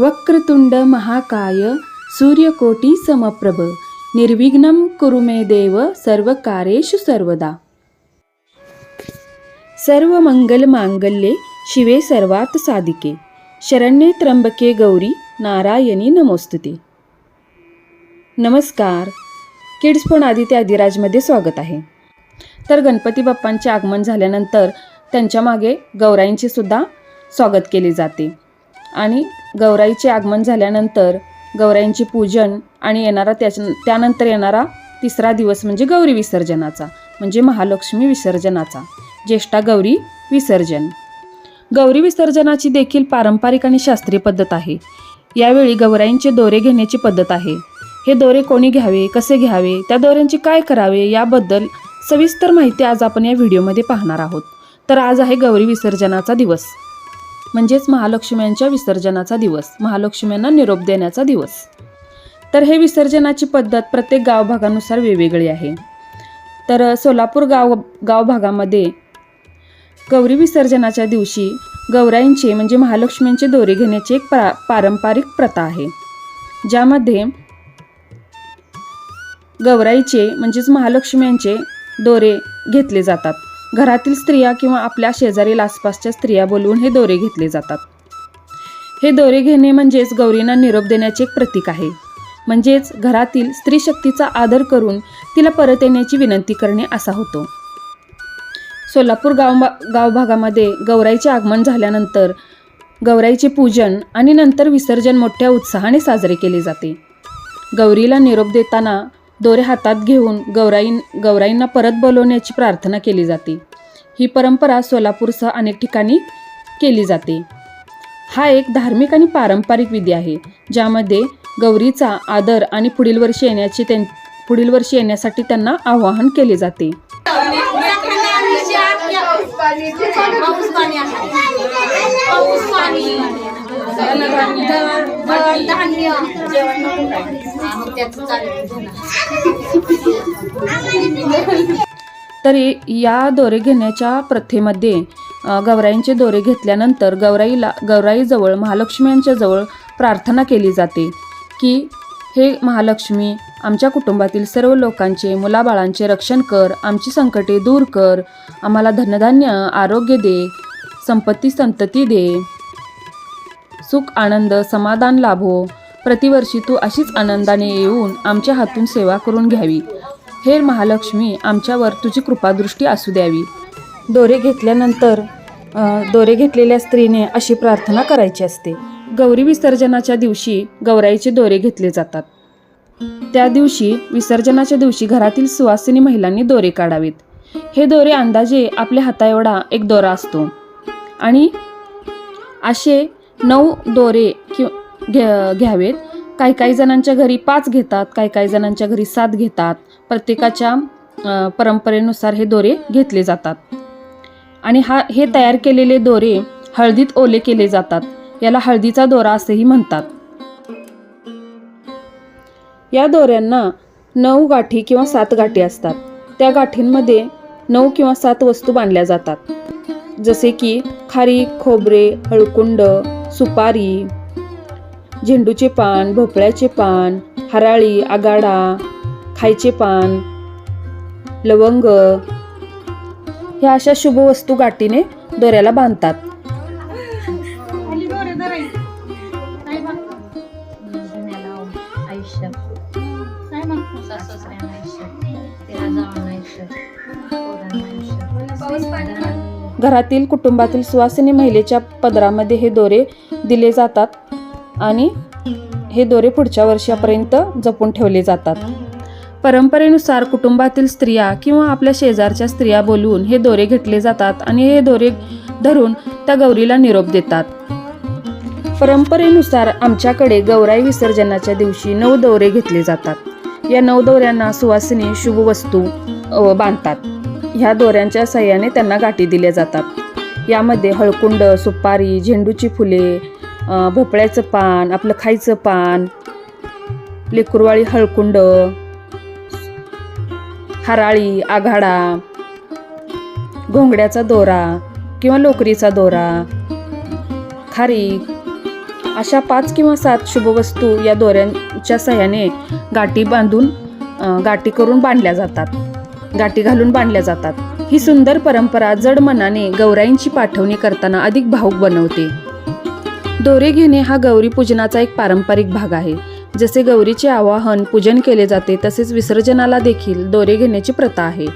वक्रतुंड महाकाय सूर्यकोटी समप्रभ. निर्विघ्न कुरु मे देव सर्व कारेषु सर्वदा. सर्व मंगल मांगल्ये शिवे सर्वात साधिके. शरण्ये त्र्यंबके गौरी नारायणी नमोस्तुते. नमस्कार. किड्स फोन आदित्य आदिराजमध्ये स्वागत आहे. तर गणपती बाप्पांचे आगमन झाल्यानंतर त्यांच्या मागे गौराईंचे सुद्धा स्वागत केले जाते. आणि गौराईचे आगमन झाल्यानंतर गौराईंची पूजन आणि येणारा त्याच्या त्यानंतर येणारा तिसरा दिवस म्हणजे गौरी विसर्जनाचा म्हणजे महालक्ष्मी विसर्जनाचा ज्येष्ठा गौरी विसर्जन. गौरी विसर्जनाची देखील पारंपरिक आणि शास्त्रीय पद्धत आहे. यावेळी गौराईंचे दोरे घेण्याची पद्धत आहे. हे दोरे कोणी घ्यावे कसे घ्यावे त्या दोऱ्यांचे काय करावे याबद्दल सविस्तर माहिती आज आपण या व्हिडिओमध्ये पाहणार आहोत. तर आज आहे गौरी विसर्जनाचा दिवस. म्हणजेच महालक्ष्म्यांच्या विसर्जनाचा दिवस महालक्ष्म्यांना निरोप देण्याचा दिवस. तर हे विसर्जनाची पद्धत प्रत्येक गाव भागानुसार वेगवेगळी आहे. तर सोलापूर गाव गाव भागामध्ये गौरी विसर्जनाच्या दिवशी गौराईंचे म्हणजे महालक्ष्मींचे दोरे घेण्याची एक पा पारंपरिक प्रथा आहे. ज्यामध्ये गौराईचे म्हणजेच महालक्ष्म्यांचे दोरे घेतले जातात. घरातील स्त्रिया किंवा आपल्या शेजारील आसपासच्या स्त्रिया बोलवून हे दोरे घेतले जातात. हे दोरे घेणे म्हणजेच गौरींना निरोप देण्याचे एक प्रतीक आहे. म्हणजेच घरातील स्त्री शक्तीचा आदर करून तिला परत येण्याची विनंती करणे असा होतो. सोलापूर गाव गाव भागामध्ये गौराईचे आगमन झाल्यानंतर गौराईचे पूजन आणि नंतर विसर्जन मोठ्या उत्साहाने साजरे केले जाते. गौरीला निरोप देताना दोरे हातात घेऊन गौराई गौराईंना परत बोलवण्याची प्रार्थना केली जाते. ही परंपरा सोलापूरसह अनेक ठिकाणी केली जाते. हा एक धार्मिक आणि पारंपरिक विधी आहे ज्यामध्ये गौरीचा आदर आणि पुढील वर्षी येण्याची त्यां पुढील वर्षी येण्यासाठी त्यांना आवाहन केले जाते. धान्य तर या दोरे घेण्याच्या प्रथेमध्ये गौराईंचे दोरे घेतल्यानंतर गौराईला गौराईजवळ महालक्ष्म्यांच्या जवळ प्रार्थना केली जाते की हे महालक्ष्मी आमच्या कुटुंबातील सर्व लोकांचे मुलाबाळांचे रक्षण कर आमची संकटे दूर कर आम्हाला धनधान्य आरोग्य दे संपत्ती संतती दे. सुख आनंद समाधान लाभो. प्रतिवर्षी तू अशीच आनंदाने येऊन आमच्या हातून सेवा करून घ्यावी. हे महालक्ष्मी आमच्यावर तुझी कृपादृष्टी असू द्यावी. दोरे घेतल्यानंतर दोरे घेतलेल्या स्त्रीने अशी प्रार्थना करायची असते. गौरी विसर्जनाच्या दिवशी गौराईचे दोरे घेतले जातात. त्या दिवशी विसर्जनाच्या दिवशी घरातील सुवासिनी महिलांनी दोरे काढावेत. हे दोरे अंदाजे आपल्या हाताएवढा एक दोरा असतो. आणि असे नऊ दोरे किंवा घ्या घ्यावेत. काही काही जणांच्या घरी पाच घेतात काही काही जणांच्या घरी सात घेतात. प्रत्येकाच्या परंपरेनुसार हे दोरे घेतले जातात. आणि हा हे तयार केलेले दोरे हळदीत ओले केले जातात. याला हळदीचा दोरा असेही म्हणतात. या दोऱ्यांना नऊ गाठी किंवा सात गाठी असतात. त्या गाठींमध्ये नऊ किंवा सात वस्तू बांधल्या जातात. जसे की खारी खोबरे हळकुंड सुपारी झेंडूचे पान भोपळ्याचे पान हराळी आगाडा खायचे पान लवंग ह्या अशा शुभ वस्तू गाठीने दोऱ्याला बांधतात. घरातील कुटुंबातील सुवासिनी महिलेच्या पदरामध्ये हे दोरे दिले जातात. आणि हे दोरे पुढच्या वर्षापर्यंत जपून ठेवले जातात. परंपरेनुसार कुटुंबातील स्त्रिया किंवा आपल्या शेजारच्या स्त्रिया बोलवून हे दोरे घेतले जातात आणि हे दोरे धरून त्या गौरीला निरोप देतात. परंपरेनुसार आमच्याकडे गौराई विसर्जनाच्या दिवशी नऊ दोरे घेतले जातात. या नऊ दौऱ्यांना सुवासिनी शुभ वस्तू बांधतात. ह्या दोऱ्यांच्या सहाय्याने त्यांना गाठी दिल्या जातात. यामध्ये हळकुंड सुपारी झेंडूची फुले भोपळ्याचं पान आपलं खायचं पान लेकुरवाळी हळकुंड हराळी आघाडा घोंगड्याचा दोरा किंवा लोकरीचा दोरा खारी अशा पाच किंवा सात शुभवस्तू या दोऱ्यांच्या सहाय्याने गाठी बांधून गाठी करून बांधल्या जातात. गाठी घालून बांधल्या जातात. ही सुंदर परंपरा जड मनाने गौराईंची पाठवणी करताना अधिक भाऊक बनवते. दोरे घेणे हा गौरी पूजनाचा एक पारंपरिक भाग आहे. जसे गौरीचे आवाहन पूजन केले जाते तसेच विसर्जनाला देखील दोरे घेण्याची प्रथा आहे.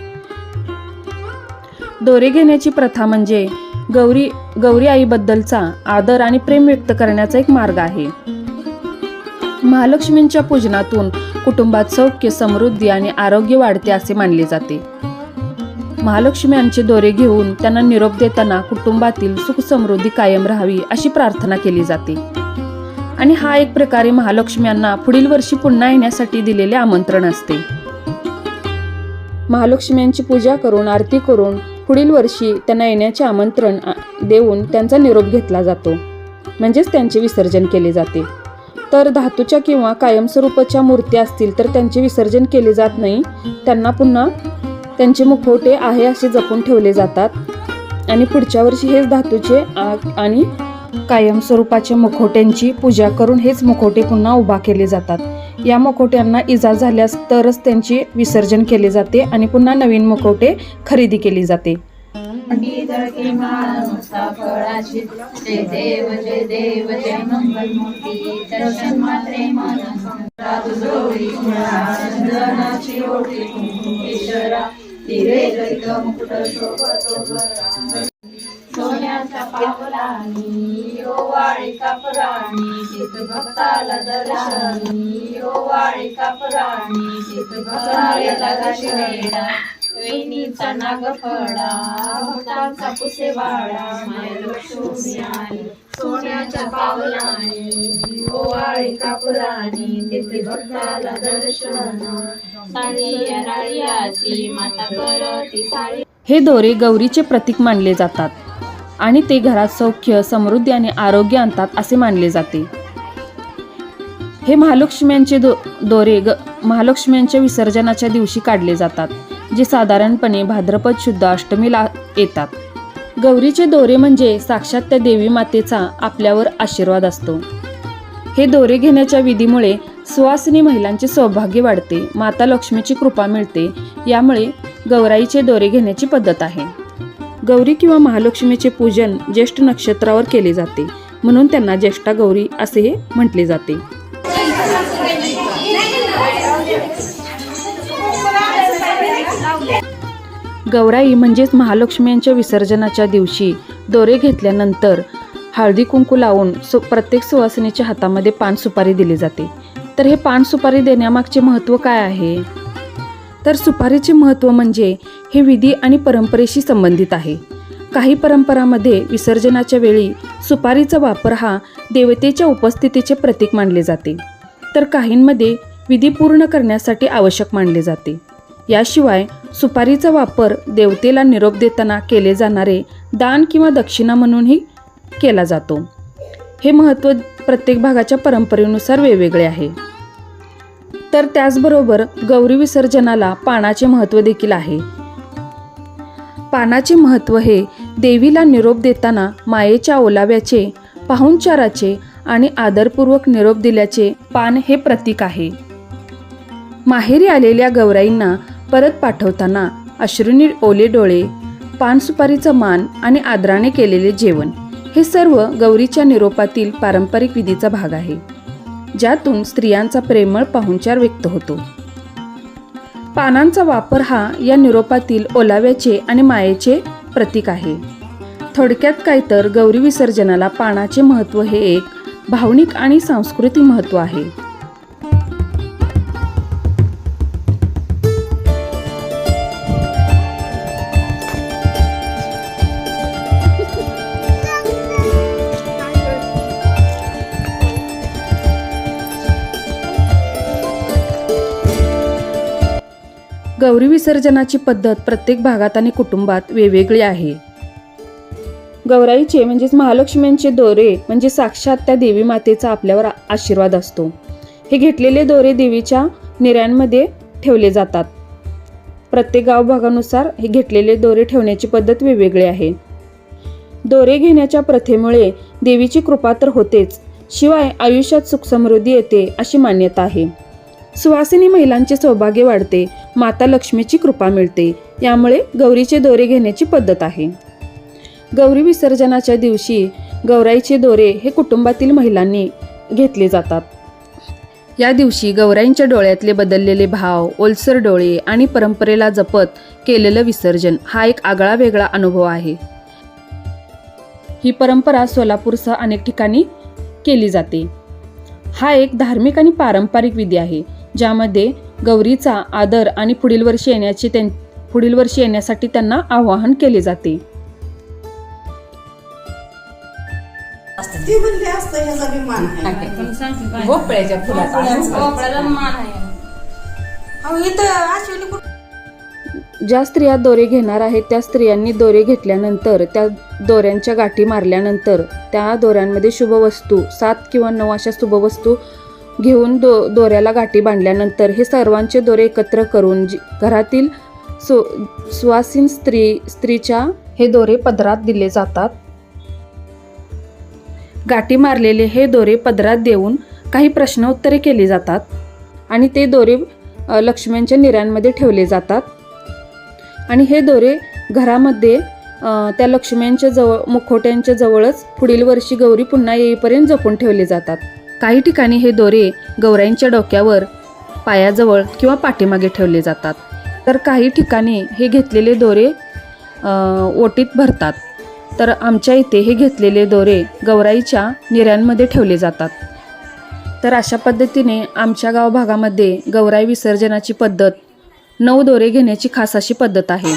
दोरे घेण्याची प्रथा म्हणजे गौरी गौरी आईबद्दलचा आदर आणि प्रेम व्यक्त करण्याचा एक मार्ग आहे. महालक्ष्मींच्या पूजनातून कुटुंबात सौख्य समृद्धी आणि आरोग्य वाढते असे मानले जाते. महालक्ष्म्यांचे दोरे घेऊन त्यांना निरोप देताना कुटुंबातील सुख समृद्धी कायम राहावी अशी प्रार्थना केली जाते. आणि हा एक प्रकारे महालक्ष्म्यांना पुढील वर्षी पुन्हा येण्यासाठी दिलेले आमंत्रण असते. महालक्ष्म्यांची पूजा करून आरती करून पुढील वर्षी त्यांना येण्याचे आमंत्रण देऊन त्यांचा निरोप घेतला जातो. म्हणजेच त्यांचे विसर्जन केले जाते. तर धातूच्या किंवा कायमस्वरूपाच्या मूर्ती असतील तर त्यांचे विसर्जन केले जात नाही. त्यांना पुन्हा त्यांचे मुखवटे आहे असे जपून ठेवले जातात. आणि पुढच्या वर्षी हेच धातूचे आ- आणि कायमस्वरूपाच्या मुखवट्यांची पूजा करून हेच मुखवटे पुन्हा उभा केले जातात. या मुखवट्यांना इजा झाल्यास तरच त्यांचे विसर्जन केले जाते आणि पुन्हा नवीन मुखवटे खरेदी केली जाते. तिरे जैत मुकुट शोभतो सोन्याचा पावलानी चित भक्ताला दर्शनी चित भक्ताला वेणीचा नागफळा भक्तांचा पुसेवाडा माय लक्ष्मी सोन्याच्या पावलाने ओवाळी कापराणी तिथे भक्ताला दर्शन साडी माता करती साडी. हे दोरे गौरीचे प्रतीक मानले जातात आणि ते घरात सौख्य समृद्धी आणि आरोग्य आणतात असे मानले जाते. हे महालक्ष्म्यांचे दो दोरे ग महालक्ष्म्यांच्या विसर्जनाच्या दिवशी काढले जातात जे साधारणपणे भाद्रपद शुद्ध अष्टमीला येतात. गौरीचे दोरे म्हणजे साक्षात त्या देवी मातेचा आपल्यावर आशीर्वाद असतो. हे दोरे घेण्याच्या विधीमुळे सुवासिनी महिलांचे सौभाग्य वाढते माता लक्ष्मीची कृपा मिळते यामुळे गौराईचे दोरे घेण्याची पद्धत आहे. गौरी किंवा महालक्ष्मीचे पूजन ज्येष्ठ नक्षत्रावर केले जाते म्हणून त्यांना ज्येष्ठा गौरी असेही म्हटले जाते. गौराई म्हणजेच महालक्ष्म्यांच्या विसर्जनाच्या दिवशी दोरे घेतल्यानंतर हळदी कुंकू लावून सु प्रत्येक सुवासिनीच्या हातामध्ये पान सुपारी दिली जाते. तर हे पान सुपारी देण्यामागचे महत्त्व काय आहे? तर सुपारीचे महत्त्व म्हणजे हे विधी आणि परंपरेशी संबंधित आहे. काही परंपरामध्ये विसर्जनाच्या वेळी सुपारीचा वापर हा देवतेच्या उपस्थितीचे प्रतीक मानले जाते. तर काहींमध्ये विधी पूर्ण करण्यासाठी आवश्यक मानले जाते. याशिवाय सुपारीचा वापर देवतेला निरोप देताना केले जाणारे दान किंवा दक्षिणा म्हणूनही केला जातो. हे महत्त्व प्रत्येक भागाच्या परंपरेनुसार वेगवेगळे आहे. तर त्याचबरोबर गौरी विसर्जनाला पानाचे महत्त्व देखील आहे. पानाचे महत्त्व हे देवीला निरोप देताना मायेच्या ओलाव्याचे पाहुणचाराचे आणि आदरपूर्वक निरोप दिल्याचे पान हे प्रतीक आहे. माहेरी आलेल्या गौराईंना परत पाठवताना अश्रुनी ओले डोळे पानसुपारीचं मान आणि आदराने केलेले जेवण हे सर्व गौरीच्या निरोपातील पारंपरिक विधीचा भाग आहे ज्यातून स्त्रियांचा प्रेमळ पाहुणचार व्यक्त होतो. पानांचा वापर हा या निरोपातील ओलाव्याचे आणि मायेचे प्रतीक आहे. थोडक्यात काय तर गौरी विसर्जनाला पानाचे महत्त्व हे एक भावनिक आणि सांस्कृतिक महत्त्व आहे. गौरी विसर्जनाची पद्धत प्रत्येक भागात आणि कुटुंबात वेगवेगळी आहे. गौराईचे म्हणजेच महालक्ष्मींचे दोरे म्हणजे साक्षात त्या देवी मातेचा आपल्यावर आशीर्वाद असतो. हे घेतलेले दोरे देवीच्या निऱ्यांमध्ये ठेवले जातात. प्रत्येक गाव भागानुसार हे घेतलेले दोरे ठेवण्याची पद्धत वेगवेगळी आहे. दोरे घेण्याच्या प्रथेमुळे देवीची कृपा तर होतेच शिवाय आयुष्यात सुखसमृद्धी येते अशी मान्यता आहे. सुवासिनी महिलांचे सौभाग्य वाढते माता लक्ष्मीची कृपा मिळते. यामुळे गौरीचे दोरे घेण्याची पद्धत आहे. गौरी विसर्जनाच्या दिवशी गौराईचे दोरे हे कुटुंबातील महिलांनी घेतले जातात. या दिवशी गौराईंच्या डोळ्यातले बदललेले भाव ओलसर डोळे आणि परंपरेला जपत केलेलं विसर्जन हा एक आगळा वेगळा अनुभव आहे. ही परंपरा सोलापूरसह अनेक ठिकाणी केली जाते. हा एक धार्मिक आणि पारंपरिक विधी आहे. ज्यामध्ये गौरीचा आदर आणि पुढील वर्षी येण्याचे त्यां पुढील वर्षी येण्यासाठी त्यांना आवाहन केले जाते. भोपळ्याच्या ज्या स्त्रिया दोरे घेणार आहेत त्या स्त्रियांनी दोरे घेतल्यानंतर त्या दोऱ्यांच्या गाठी मारल्यानंतर त्या दोऱ्यांमध्ये शुभ वस्तू सात किंवा नऊ अशा शुभ वस्तू घेऊन दो दोऱ्याला गाठी बांधल्यानंतर हे सर्वांचे दोरे एकत्र करून जी घरातील सु सुवासीन स्त्री स्त्रीच्या हे दोरे पदरात दिले जातात. गाठी मारलेले हे दोरे पदरात देऊन काही प्रश्न उत्तरे केली जातात आणि ते दोरे लक्ष्म्यांच्या निऱ्यांमध्ये ठेवले जातात. आणि हे दोरे घरामध्ये त्या लक्ष्म्यांच्या जवळ मुखोट्यांच्या जवळच पुढील वर्षी गौरी पुन्हा येईपर्यंत जपून ठेवले जातात. काही ठिकाणी हे दोरे गौराईंच्या डोक्यावर पायाजवळ किंवा पाठीमागे ठेवले जातात. तर काही ठिकाणी हे घेतलेले दोरे ओटीत भरतात. तर आमच्या इथे हे घेतलेले दोरे गौराईच्या निऱ्यांमध्ये ठेवले जातात. तर अशा पद्धतीने आमच्या गाव भागामध्ये गौराई विसर्जनाची पद्धत नऊ दोरे घेण्याची खास अशी पद्धत आहे.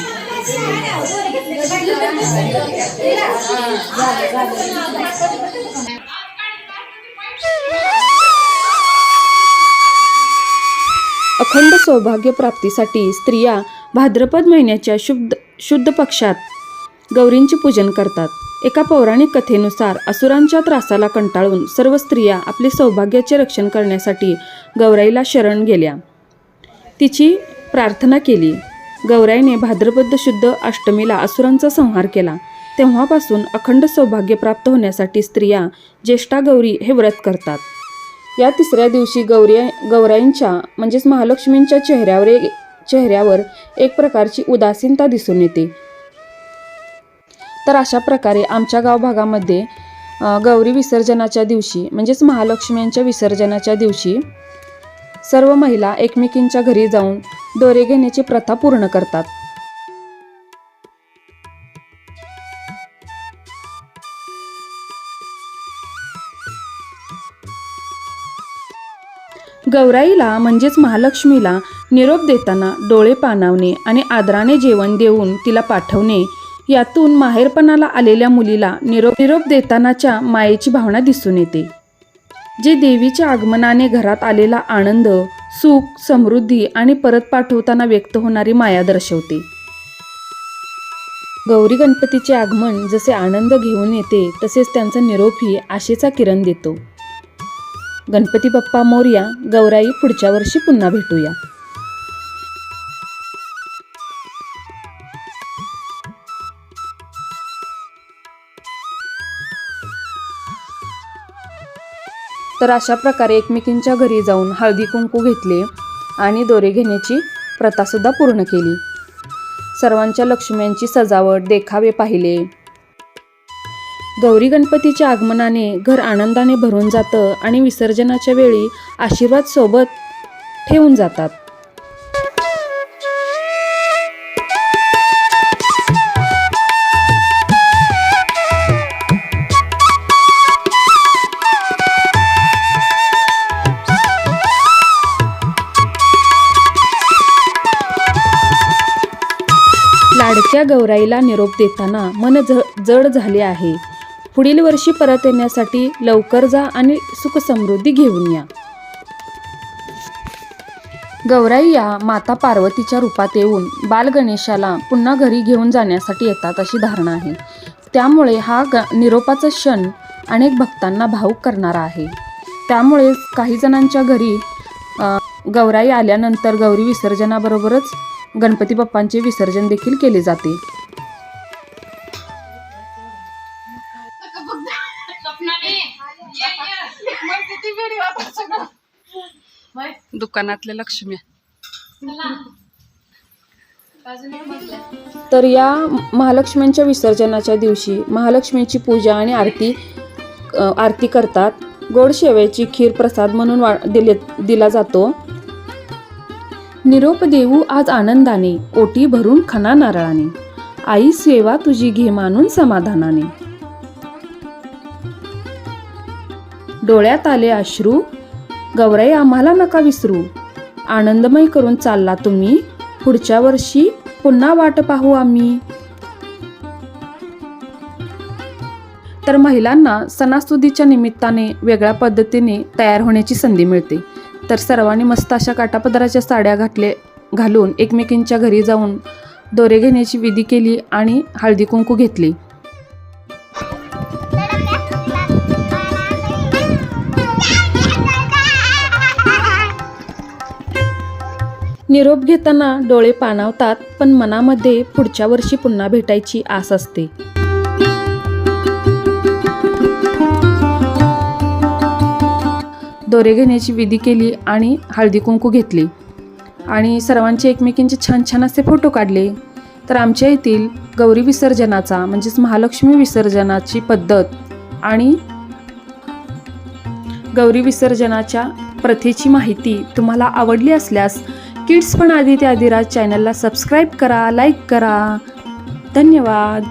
अखंड सौभाग्य प्राप्तीसाठी स्त्रिया भाद्रपद महिन्याच्या शुद्ध शुद्ध पक्षात गौरींचे पूजन करतात. एका पौराणिक कथेनुसार असुरांच्या त्रासाला कंटाळून सर्व स्त्रिया आपले सौभाग्याचे रक्षण करण्यासाठी गौराईला शरण गेल्या. तिची प्रार्थना केली. गौराईने भाद्रपद शुद्ध अष्टमीला असुरांचा संहार केला. तेव्हापासून अखंड सौभाग्य प्राप्त होण्यासाठी स्त्रिया ज्येष्ठा गौरी हे व्रत करतात. या तिसऱ्या दिवशी गौरी गौराईंच्या म्हणजेच महालक्ष्मींच्या चेहऱ्यावर चेहऱ्यावर एक प्रकारची उदासीनता दिसून येते. तर अशा प्रकारे आमच्या गाव भागामध्ये गौरी विसर्जनाच्या दिवशी म्हणजेच महालक्ष्मींच्या विसर्जनाच्या दिवशी सर्व महिला एकमेकींच्या घरी जाऊन दोरे घेण्याची प्रथा पूर्ण करतात. गौराईला म्हणजेच महालक्ष्मीला निरोप देताना डोळे पाणावणे आणि आदराने जेवण देऊन तिला पाठवणे यातून माहेरपणाला आलेल्या मुलीला निरोप निरोप देतानाच्या मायेची भावना दिसून येते. जे देवीच्या आगमनाने घरात आलेला आनंद सुख समृद्धी आणि परत पाठवताना व्यक्त होणारी माया दर्शवते. गौरी गणपतीचे आगमन जसे आनंद घेऊन येते तसेच त्यांचा निरोपही आशेचा किरण देतो. गणपती बाप्पा मोर्या गौराई पुढच्या वर्षी पुन्हा भेटूया. तर अशा प्रकारे एकमेकींच्या घरी जाऊन हळदी कुंकू घेतले आणि दोरे घेण्याची प्रथासुद्धा पूर्ण केली. सर्वांच्या लक्ष्म्यांची सजावट देखावे पाहिले. गौरी गणपतीच्या आगमनाने घर आनंदाने भरून जातं आणि विसर्जनाच्या वेळी आशीर्वाद सोबत ठेवून जातात. लाडक्या गौराईला निरोप देताना मन ज जड झाले आहे. पुढील वर्षी परत येण्यासाठी लवकर जा आणि सुखसमृद्धी घेऊन या. गौराई या माता पार्वतीच्या रूपात येऊन बाल गणेशाला पुन्हा घरी घेऊन जाण्यासाठी येतात अशी धारणा आहे. त्यामुळे हा ग निरोपाचा क्षण अनेक भक्तांना भावुक करणारा आहे. त्यामुळे काही जणांच्या घरी गौराई आल्यानंतर गौरी विसर्जनाबरोबरच गणपती बाप्पांचे विसर्जन देखील केले जाते. दुकानातल्या लक्ष्म्या तर या महालक्ष्म्यांच्या विसर्जनाच्या दिवशी महालक्ष्मीची पूजा आणि आरती आरती करतात. गोड शेवयाची खीर प्रसाद म्हणून वा दिले दिला जातो. निरोप देऊ आज आनंदाने ओटी भरून खना नारळाने. आई सेवा तुझी घे मानून समाधानाने. डोळ्यात आले अश्रू गौराई आम्हाला नका विसरू. आनंदमय करून चालला तुम्ही. पुढच्या वर्षी पुन्हा वाट पाहू आम्ही. तर महिलांना सणासुदीच्या निमित्ताने वेगळ्या पद्धतीने तयार होण्याची संधी मिळते. तर सर्वांनी मस्त अशा काटापदराच्या साड्या घातले घालून एकमेकींच्या घरी जाऊन दोरे घेण्याची विधी केली आणि हळदी कुंकू घेतली. निरोप घेताना डोळे पाणावतात पण मनामध्ये पुढच्या वर्षी पुन्हा भेटायची आस असते. दोरे घेण्याची विधी केली आणि हळदी कुंकू घेतली. आणि सर्वांचे एकमेकींचे छान छान असे फोटो काढले. तर आमच्या येथील गौरी विसर्जनाचा म्हणजेच महालक्ष्मी विसर्जनाची पद्धत आणि गौरी विसर्जनाच्या प्रथेची माहिती तुम्हाला आवडली असल्यास किड्स पण आधी ते आदिराज चॅनलला सबस्क्राईब करा लाईक करा. धन्यवाद.